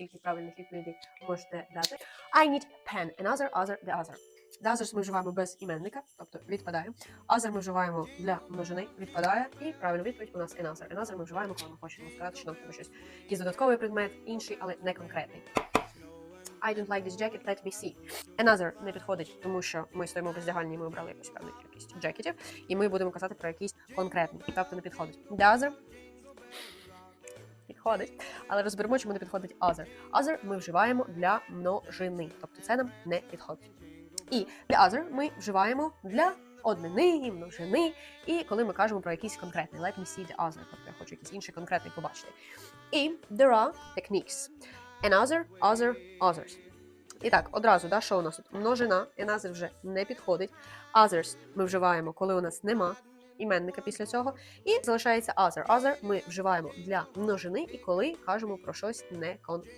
скільки правильних відповідей можете дати. I need pen. Another, other, the other. The others ми вживаємо без іменника, тобто відпадає. Other ми вживаємо для множини, відпадає. І правильна відповідь у нас another. Another ми вживаємо, коли ми хочемо сказати, що нам треба щось. Якийсь додатковий предмет, інший, але не конкретний. I don't like this jacket, let me see. Another не підходить, тому що ми стоїмо в роздягальні, ми обрали якусь певну кількість джекетів, і ми будемо казати про якийсь конкретний. Тобто не підходить. The other підходить, але розберемо, чому не підходить other. Other ми вживаємо для множини, тобто це нам не підходить. І the other ми вживаємо для однини, множини, і коли ми кажемо про якийсь конкретний. Let me see the other, тобто я хочу якийсь інший конкретний побачити. І there are techniques. Another, other, others. І так, одразу, да, що у нас тут? Множина, another вже не підходить. Others ми вживаємо, коли у нас нема іменника після цього. І залишається other. Other ми вживаємо для множини і коли кажемо про щось не конкретне.